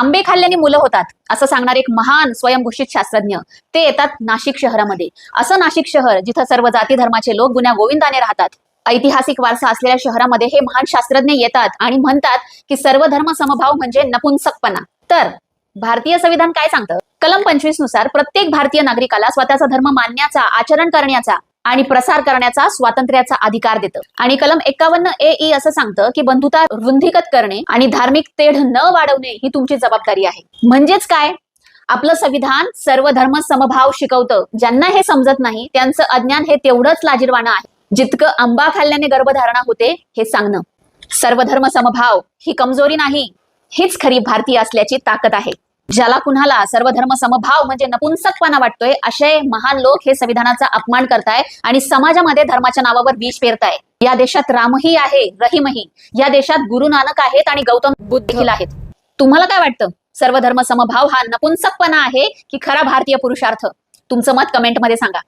आंबे खाल्ल्याने मुलं होतात असं सांगणारे एक महान स्वयंघोषित शास्त्रज्ञ. ते येतात नाशिक शहरामध्ये. असं नाशिक शहर जिथं सर्व जाती धर्माचे लोक गुन्ह्या गोविंदाने राहतात. ऐतिहासिक वारसा असलेल्या शहरामध्ये हे महान शास्त्रज्ञ येतात आणि म्हणतात की सर्व धर्म समभाव म्हणजे नपुंसकपणा. तर भारतीय संविधान काय सांगतं? कलम पंचवीसनुसार प्रत्येक भारतीय नागरिकाला स्वतःचा धर्म मानण्याचा आचरण करण्याचा आणि प्रसार करण्याचा स्वातंत्र्याचा अधिकार देतं. आणि कलम एकावन्न ए ई असं सांगतं की बंधुता वृद्धिगत करणे आणि धार्मिक तेढ न वाढवणे ही तुमची जबाबदारी आहे. म्हणजेच काय? आपलं संविधान सर्व धर्म समभाव शिकवतं. ज्यांना हे समजत नाही त्यांचं अज्ञान हे तेवढंच लाजीरवाणं आहे. जितकं आंबा खाल्ल्याने गर्भधारणा होते हे सांगणं. सर्व धर्म समभाव ही कमजोरी नाही हीच खरी भारतीय असल्याची ताकद आहे. ज्याला कुणाला सर्वधर्म समभाव म्हणजे नपुंसकपणा वाटतोय असे महान लोक हे संविधानाचा अपमान करताय आणि समाजामध्ये धर्माच्या नावावर विष पेरताय. या देशात रामही आहे रहीमही. या देशात गुरु नानक आहेत आणि गौतम बुद्ध देखील आहेत. तुम्हाला काय वाटतं? सर्वधर्म समभाव हा नपुंसकपणा आहे की खरा भारतीय पुरुषार्थ? तुमचं मत कमेंटमध्ये सांगा.